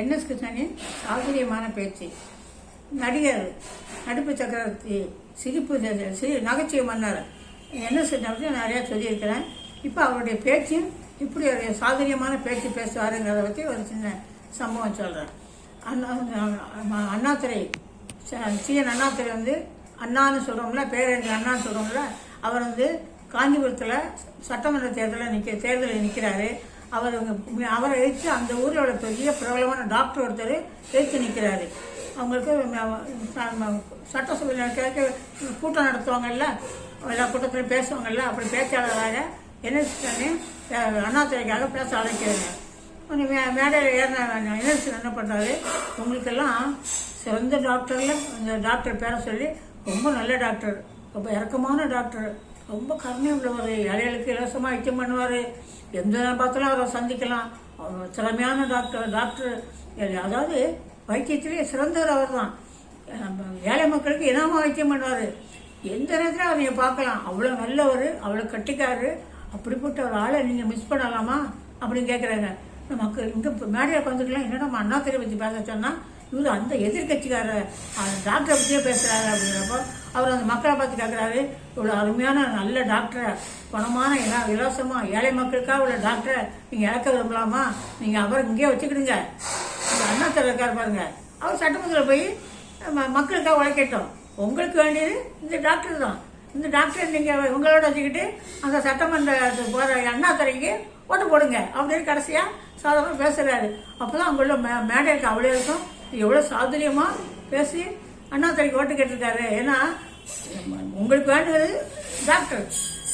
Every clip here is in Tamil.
என்எஸ் கிருஷ்ணனின் சாதுரியமான பேச்சு. நடிகர் நடிப்பு சக்கரவர்த்தி சிரிப்பு சி சிரி நகைச்சுவை மன்னர். என்எஸ் கிருஷ்ணன் நிறையா சொல்லியிருக்கிறேன். இப்போ அவருடைய பேச்சும் இப்படி ஒரு சாதுரியமான பேச்சு பேசுவாருங்கிறத பற்றி ஒரு சின்ன சம்பவம் சொல்கிறேன் Anna Annadurai C C N Annadurai வந்து அண்ணான்னு சொல்கிறோம்ல பேரறிஞர் அண்ணான்னு சொல்கிறோம்ல அவர் வந்து காஞ்சிபுரத்தில் சட்டமன்ற தேர்தலில் நிற்க தேர்தலில் நிற்கிறாரு அவர் அவரை எழுத்து அந்த ஊரில் உள்ள பெரிய பிரபலமான டாக்டர் ஒருத்தர் எழுத்து நிற்கிறாரு அவங்களுக்கு ம- சட்டசபையில் கேட்க கூட்டம் நடத்துவாங்கல்ல எல்லா கூட்டத்திலையும் பேசுவாங்கல்ல அப்படி பேச்சாளராக என்ன அண்ணாத்துறைக்காக பேச அழைக்கிறாங்க கொஞ்சம் மே மேடையில் ஏறின என்எல்சி என்ன பண்ணுறாரு உங்களுக்கெல்லாம் சிறந்த டாக்டரில் அந்த டாக்டர் பேரை சொல்லி ரொம்ப நல்ல டாக்டர் ரொம்ப இறக்கமான டாக்டர் ரொம்ப கருணை உள்ளவர் ஏழைகளுக்கு இலவசமாக ஐக்கியம் பண்ணுவார். எந்த நேரம் பார்த்தாலும் அவரை சந்திக்கலாம். திறமையான டாக்டர் டாக்டர். அதாவது வைத்தியத்திலே சிறந்தவர் அவர் தான் ஏழை மக்களுக்கு இனாமா வைத்தியம் பண்ணுவார். எந்த நேரத்தில் அவரைய பார்க்கலாம். அவ்வளோ நல்லவர் அவ்வளோ கட்டிக்காரு அப்படிப்பட்ட ஒரு ஆளை நீங்கள் மிஸ் பண்ணலாமா அப்படின்னு கேட்குறாங்க மக்கள் இங்கே மேடையில் உட்காந்துக்கலாம் என்னடா நம்ம தெரிய பற்றி பேச சொன்னால் இவர் அந்த எதிர்கட்சிக்காரர் டாக்டரை பற்றியே பேசுகிறாரு அப்படிங்கிறப்போ அவர் அந்த மக்களை பார்த்து கேட்குறாரு இவ்வளோ அருமையான நல்ல டாக்டரை பணமான எல்லா இலவசமாக ஏழை மக்களுக்காக உள்ள டாக்டரை நீங்கள் இறக்க விரும்பலாமா? நீங்கள் அவரை இங்கேயே வச்சுக்கிடுங்க. இந்த அண்ணா இருக்கார் பாருங்க. அவர் சட்டமன்றத்தில் போய் ம- மக்களுக்காக உழைக்கட்டும் உங்களுக்கு வேண்டியது இந்த டாக்டர் தான். இந்த டாக்டர் நீங்கள் உங்களோட வச்சுக்கிட்டு அந்த சட்டமன்றத்துக்கு போகிற அண்ணா துறைக்கு ஓட்டு போடுங்க அப்படின்னு கடைசியாக சாதாரண பேசுகிறாரு அப்போ தான் அவங்களோட மே மேடைக்கு அவ்வளோ இருக்கும். எவ்வளோ சாதுரியமாக பேசி அண்ணாத்துறைக்கு ஓட்டு கேட்டிருக்காரு. ஏன்னா உங்களுக்கு வேண்டியது டாக்டர்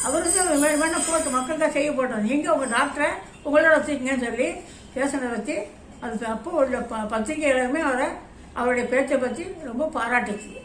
அவருக்கு வே- வேணா போட்டு மக்களுக்காக செய்ய போட்டோம். நீங்கள் உங்கள் டாக்டரை உங்களோட வச்சுக்கங்கன்னு சொல்லி பேசினதை வச்சு அது அப்போ உள்ள ப பத்திரிகைகளுமே அவரை அவருடைய பேச்சை பற்றி ரொம்ப பாராட்டுச்சு.